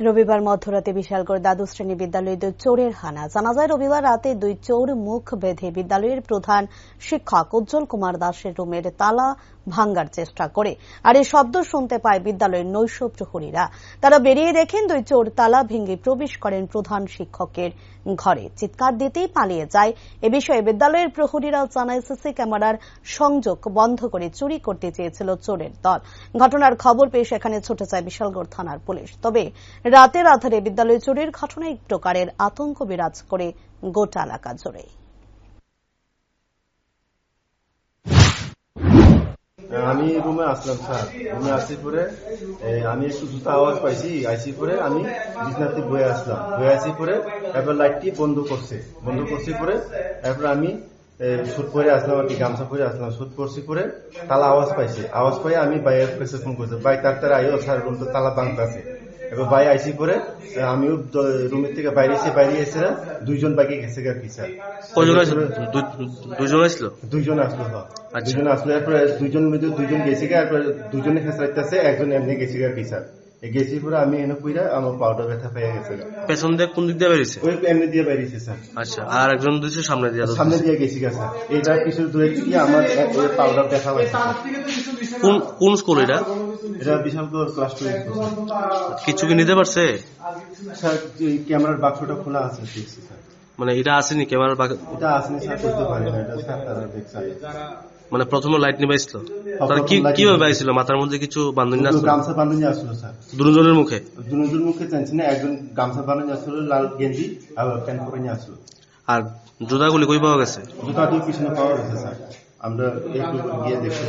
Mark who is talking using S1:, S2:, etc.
S1: রবিবার মধ্যরাতে বিশালগড় দ্বাদশ শ্রেণি বিদ্যালয়ে দুই চোরের হানা। জানা যায়, রবিবার রাতে দুই চোর মুখ বেঁধে বিদ্যালয়ের প্রধান শিক্ষক উজ্জ্বল কুমার দাসের রুমের তালা ভাঙ্গার চেষ্টা করে। আর এই শব্দ শুনতে পায় বিদ্যালয়ের নৈশ প্রহরীরা। তারা বেরিয়ে দেখেন দুই চোর তালা ভেঙে প্রবেশ করেন প্রধান শিক্ষকের ঘরে। চিৎকার দিতেই পালিয়ে যায়। এ বিষয়ে বিদ্যালয়ের প্রহরীরা জানায়, সিসি ক্যামেরার সংযোগ বন্ধ করে চুরি করতে চেয়েছিল চোরের দল। ঘটনার খবর পেয়ে সেখানে ছুটে যায় বিশালগড় থানার পুলিশ। তবে রাতের আধারে বিদ্যালয়ে চুরির ঘটনায় এক প্রকারের আতঙ্ক বিরাজ করে গোটা এলাকা জুড়ে
S2: আমি রুমে আসলাম, স্যার। রুমে আসি পরে আমি একটু জুতা আওয়াজ পাইছি আইসি পরে আমি বিছনাতে বয়ে আসলাম। বয়ে আসি পরে, এরপর লাইটটি বন্ধ করছে। বন্ধ করছি পরে, এরপর আমি সুট পরে আসলাম আর কি, গামছা পরে আসলাম। সুট পরছি পরে, তালা আওয়াজ পাইছি। আওয়াজ পাই আমি বাইরের কাছে ফোন করছি। বাই, তার তারা আইও, স্যার রুম তো তালা বাংতে আছে। এবার বাই আইসি পরে আমিও রুমের থেকে বাইরে এসে বাইরে এসে দুইজন বাইকে গেছে আর কি স্যার
S3: দুইজন আসলো?
S2: দুইজন আসলো হ্যাঁ।
S3: আচ্ছা।
S2: দুইজন আসলো এরপরে দুইজন মধ্যে দুইজন গেছে গা এরপরে দুইজনে খেসাইতেছে একজন এমনি গেছে গা কি স্যার গেছি পরে আমি এনে কইরা আমার পাউডার ব্যথা পেয়ে গেছে
S3: পেছন দিয়ে কোন দিক দিয়ে বেরিয়েছে?
S2: ওই এমনি দিয়ে বাইরেছে স্যার।
S3: আচ্ছা আর একজন দিচ্ছে সামনে দিয়ে
S2: সামনে দিয়ে গেছি গা স্যার। এইটা কিছু দূরে থেকে আমার পাউডার দেখা পাইছে স্যার।
S3: কোন কোন স্কুল এটা?
S2: এটা ক্লাস টু
S3: কিছু কি নিতে পারছে?
S2: স্যার ক্যামেরার বাক্সটা খোলা আছে স্যার।
S3: মানে এটা আসেনি ক্যামেরার
S2: এটা আসেনি স্যার করতে পারি না। এটা স্যার তারা দেখছে।
S3: মানে প্রথমে লাইট নিয়ে পাইছিল তাহলে কি কীভাবে
S2: নিয়ে
S3: পাইছিল মাথার মধ্যে কিছু বান্ধনী
S2: তো
S3: আসলো?
S2: গামছা বান্ধবী আসলো স্যার।
S3: দুজনের মুখে?
S2: দুজন মুখে জানছি না একজন গামছা বানানি আসলো লাল গেঞ্জি আর প্যান্ট পরে নিয়ে আসলো।
S3: আর জুতাগুলি কই পাওয়া গেছে?
S2: জুতা দিয়ে পিছনে পাওয়া গেছে স্যার। আমরা একটু গিয়ে দেখতে